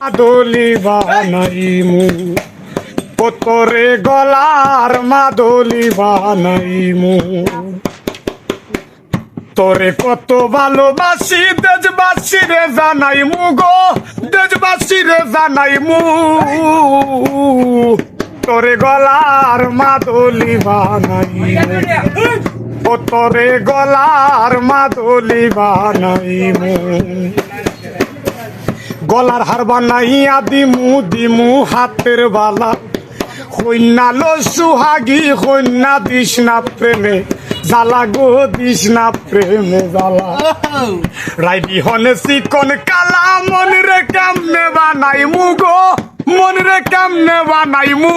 মাদলি বানাইমু। কতরে গলার মাদলি বানাইমু। তোরে কত ভালোবাসি দেশবাসী রে জানাইমু গো দেশবাসী রে জানাইমু। তোরে গলার মাদলি বানাইমু। ও তোরে গলার মাদলি বানাইমু। গলার হার বানাইয়া দিমু দিমু হাতের বালা। কন্যা লো সুহাগী কন্যা দিস না প্রেমে, জ্বালা গো দিস না প্রেমে জ্বালা। রাইডি হনে চিকন কালা, মন রে কেমনে বানাই মু গো, মন রে কেমনে বানাই মু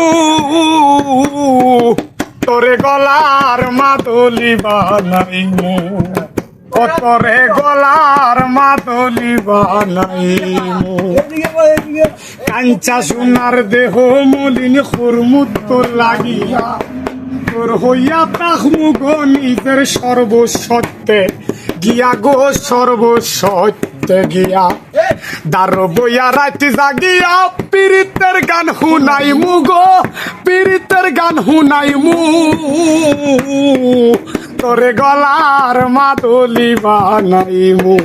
তোরে গলার মাদলি বানাই মু কতরে গলার মাদলি বানাইমু কাঞ্চা সোনার দেহ মলিন খুরমুত লাগিয়া। তোর হইয়া তাহমু নিজের সর্বসত্যে গিয়া গো, সর্বসত্যে গিয়া। দার বইয়া রাতি জাগিয়া পীড়িতের গান শুনাই মু গো পীড়িতের গান শুনাই মু। তোরে গলার মাদলি বানাই মু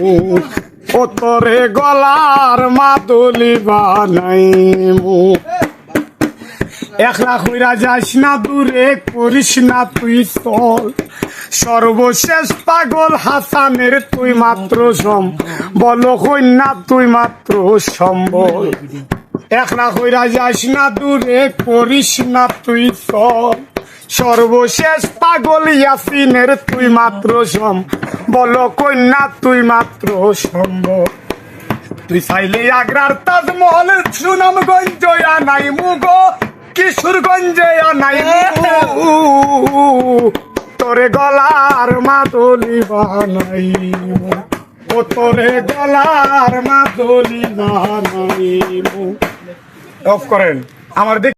ও তোরে গলার মাদলি বানাই মু একলা কইরা যাস না দূরে, করিস না তুই চল। সর্বশেষ পাগল হাসানের তুই মাত্র সম বল কন্যা, তুই মাত্র সম্বল। একলা কইরা যাস না দূরে, করিস না তুই চল। সর্বশেষ পাগল ইয়াসিনের তুই মাত্র সম। বল কন্যা, তুই মাত্র সম্ভব তুই চাইলে আগ্রার তাজমহল, সুনামগঞ্জ আনাই মুগো কিশোরগঞ্জে আনাই মু। তোরে গলার মাদলি বানাই ও তোরে গলার মাদলি বানাই অফ করেন। আমার দেখ